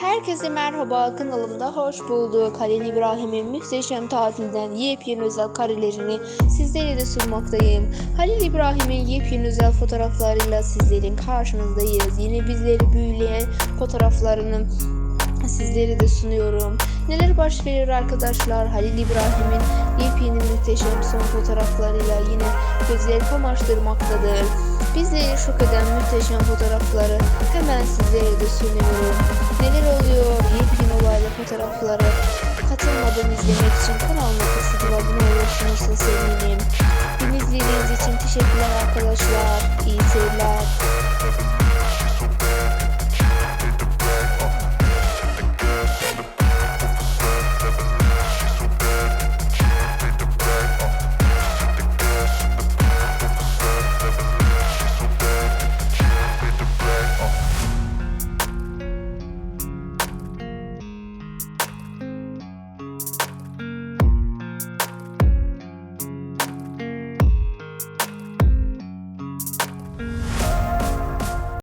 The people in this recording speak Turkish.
Herkese merhaba kanalımda hoş bulduk. Halil İbrahim'in muhteşem tatilden yepyeni özel karelerini sizlere de sunmaktayım. Halil İbrahim'in yepyeni özel fotoğraflarıyla sizlerin karşınızdayız. Yine bizleri büyüleyen fotoğraflarını sizlere de sunuyorum. Neler baş verir arkadaşlar? Halil İbrahim'in yepyeni muhteşem son fotoğraflarıyla yine gözleri kamaştırmaktadır. Bizleri şok eden muhteşem fotoğrafları hemen sizlere de sunuyorum. Neler oluyor? Yepyeni olaylı fotoğrafları katılmadan izlemek için kanalıma kısıtlı abone olursanız sevinirim. Beni izlediğiniz için teşekkürler arkadaşlar. İyi seyirler.